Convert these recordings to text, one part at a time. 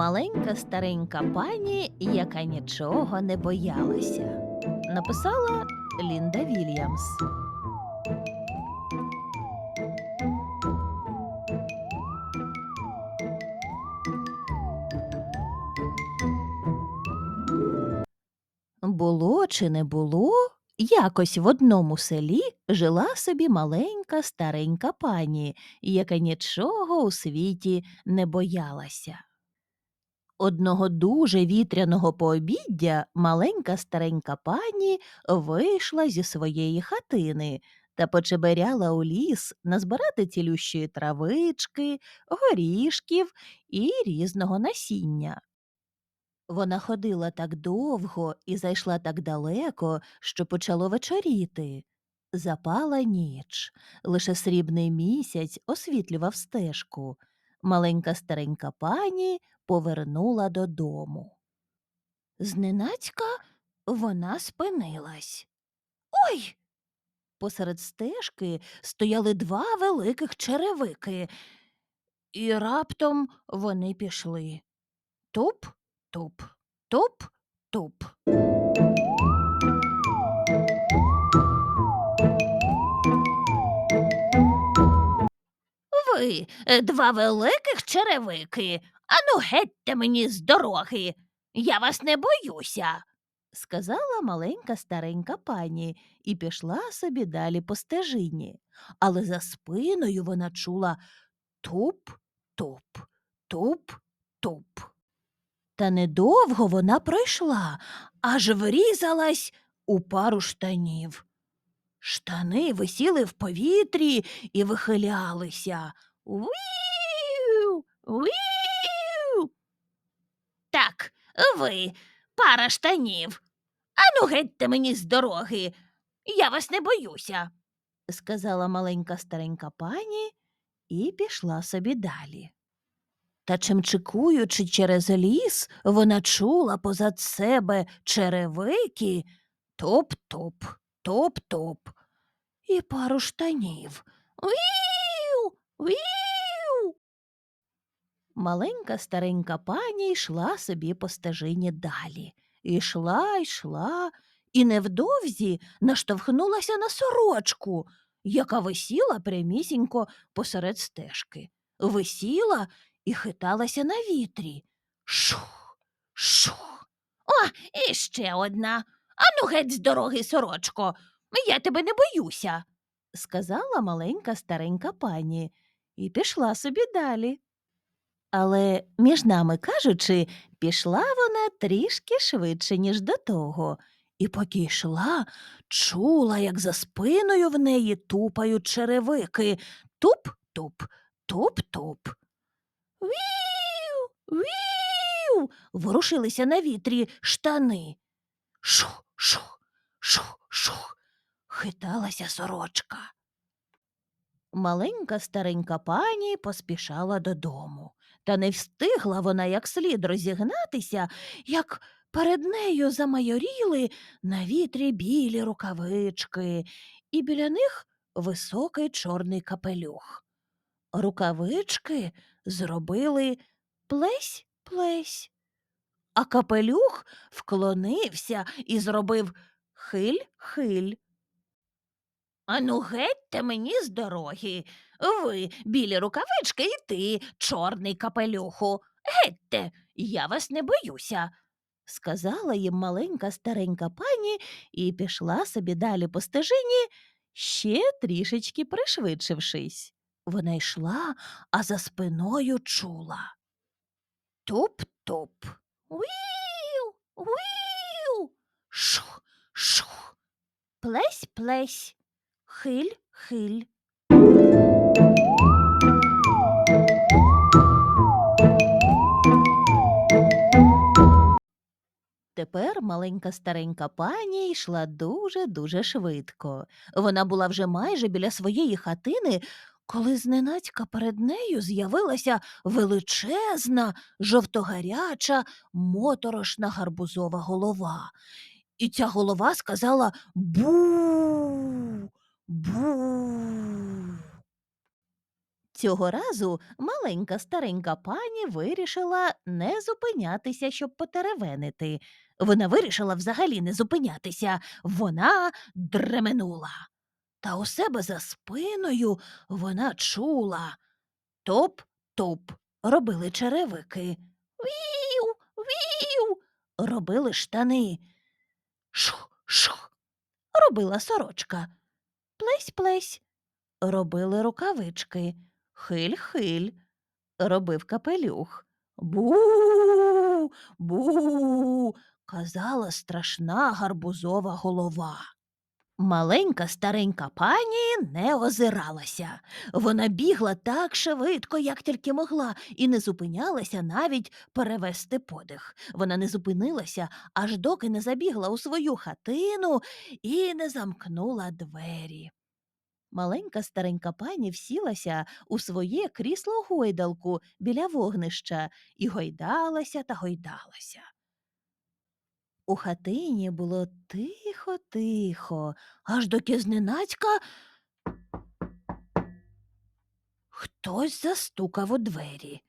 Маленька старенька пані, яка нічого не боялася. Написала Лінда Вільямс. Було чи не було, якось в одному селі жила собі маленька старенька пані, яка нічого у світі не боялася. Одного дуже вітряного пообіддя маленька старенька пані вийшла зі своєї хатини та почеберяла у ліс назбирати цілющої травички, горішків і різного насіння. Вона ходила так довго і зайшла так далеко, що почало вечоріти. Запала ніч, лише срібний місяць освітлював стежку. Маленька старенька пані повернула додому. Зненацька вона спинилась. Ой! Посеред стежки стояли два великих черевики, і раптом вони пішли. Туп, туп, туп, туп. Ви е, два великих черевики. Ану гетьте мені з дороги. Я вас не боюся, сказала маленька старенька пані і пішла собі далі по стежині. Але за спиною вона чула туп, туп, туп, туп. Та недовго вона пройшла, аж врізалась у пару штанів. Штани висіли в повітрі і вихилялися. Уіу, уіу. Ви, пара штанів. Ану гетьте мені з дороги. Я вас не боюся, сказала маленька старенька пані і пішла собі далі. Та чимчикуючи через ліс, вона чула позад себе черевики топ-топ, топ-топ і пару штанів. Уіу, уіу. Маленька старенька пані йшла собі по стежині далі. Ішла, йшла, і невдовзі наштовхнулася на сорочку, яка висіла прямісінько посеред стежки. Висіла і хиталася на вітрі. Шух, шух. О, і ще одна. Ану геть з дороги, сорочко. Я тебе не боюся, сказала маленька старенька пані і пішла собі далі. Але, між нами кажучи, пішла вона трішки швидше, ніж до того, і поки йшла, чула, як за спиною в неї тупають черевики. Туп-туп, туп-туп. Віу, віу. Ворушилися на вітрі штани. Шух, шух, шух, шух. Хиталася сорочка. Маленька старенька пані поспішала додому, та не встигла вона як слід розігнатися, як перед нею замайоріли на вітрі білі рукавички, і біля них високий чорний капелюх. Рукавички зробили плесь-плесь, а капелюх вклонився і зробив хиль-хиль. Ану, гетьте мені з дороги. Ви, білі рукавички, і ти, чорний капелюху. Гетьте, я вас не боюся, сказала їм маленька старенька пані і пішла собі далі по стежині, ще трішечки пришвидшившись. Вона йшла, а за спиною чула. Туп-туп. Уіу, уіу. Шух, шух. Плесь, плесь. Хиль, хиль. Тепер маленька старенька пані йшла дуже-дуже швидко. Вона була вже майже біля своєї хатини, коли зненацька перед нею з'явилася величезна, жовтогаряча, моторошна гарбузова голова. І ця голова сказала бу. Бу. Цього разу маленька старенька пані вирішила не зупинятися, щоб потеревенити. Вона вирішила взагалі не зупинятися. Вона дременула. Та у себе за спиною вона чула. Топ-топ робили черевики. Вів, вів, робили штани. Шух, шух, робила сорочка. Плесь-плесь, робили рукавички. Хиль-хиль, робив капелюх. Бу, бу, казала страшна гарбузова голова. Маленька старенька пані не озиралася. Вона бігла так швидко, як тільки могла, і не зупинялася навіть перевести подих. Вона не зупинилася, аж доки не забігла у свою хатину і не замкнула двері. Маленька старенька пані всілася у своє крісло гойдалку біля вогнища і гойдалася та гойдалася. У хатині було тихо, тихо, аж доки зненацька хтось застукав у двері.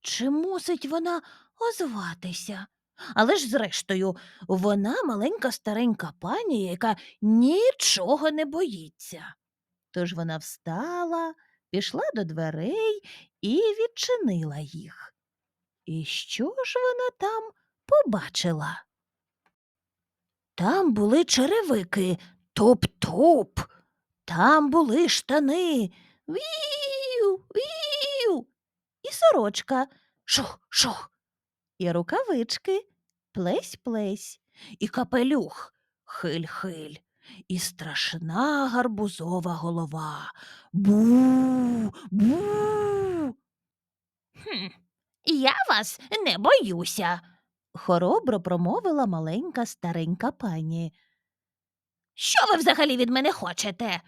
Чи мусить вона озватися? Але ж, зрештою, вона маленька старенька пані, яка нічого не боїться. Тож вона встала, пішла до дверей і відчинила їх. І що ж вона там побачила? Там були черевики, топ-топ. Там були штани. Вію, вію. І сорочка. Шух, шух. І рукавички. Плесь-плесь. І капелюх. Хиль-хиль. І страшна гарбузова голова. Бу, бу. Хм, я вас не боюся, хоробро промовила маленька старенька пані. Що ви взагалі від мене хочете?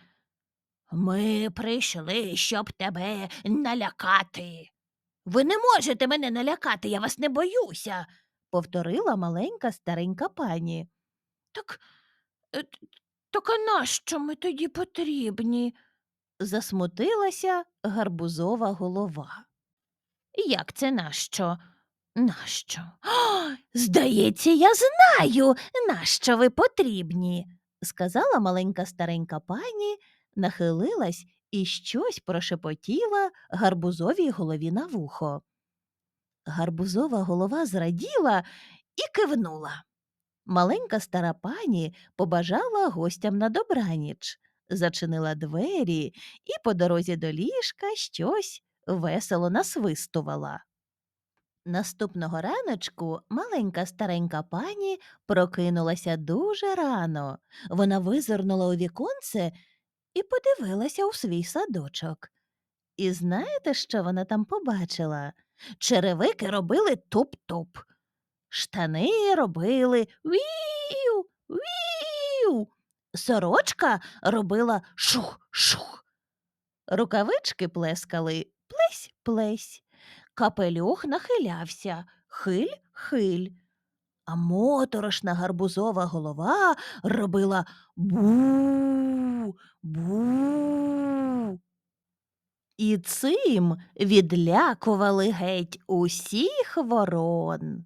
Ми прийшли, щоб тебе налякати. Ви не можете мене налякати, я вас не боюся, повторила маленька старенька пані. Так, е, так а нащо ми тоді потрібні? засмутилася гарбузова голова. Як це нащо? Нащо? О, здається, я знаю, нащо ви потрібні, сказала маленька старенька пані, нахилилась і щось прошепотіла гарбузовій голові на вухо. Гарбузова голова зраділа і кивнула. Маленька стара пані побажала гостям на добраніч, зачинила двері і по дорозі до ліжка щось весело насвистувала. Наступного раночку маленька старенька пані прокинулася дуже рано. Вона визирнула у віконце і подивилася у свій садочок. І знаєте, що вона там побачила? Черевики робили туп-туп. Штани робили вію, вію. Сорочка робила шух-шух. Рукавички плескали плесь-плесь. Капелюх нахилявся хиль-хиль. А моторошна гарбузова голова робила бу, бу. І цим відлякували геть усіх ворон.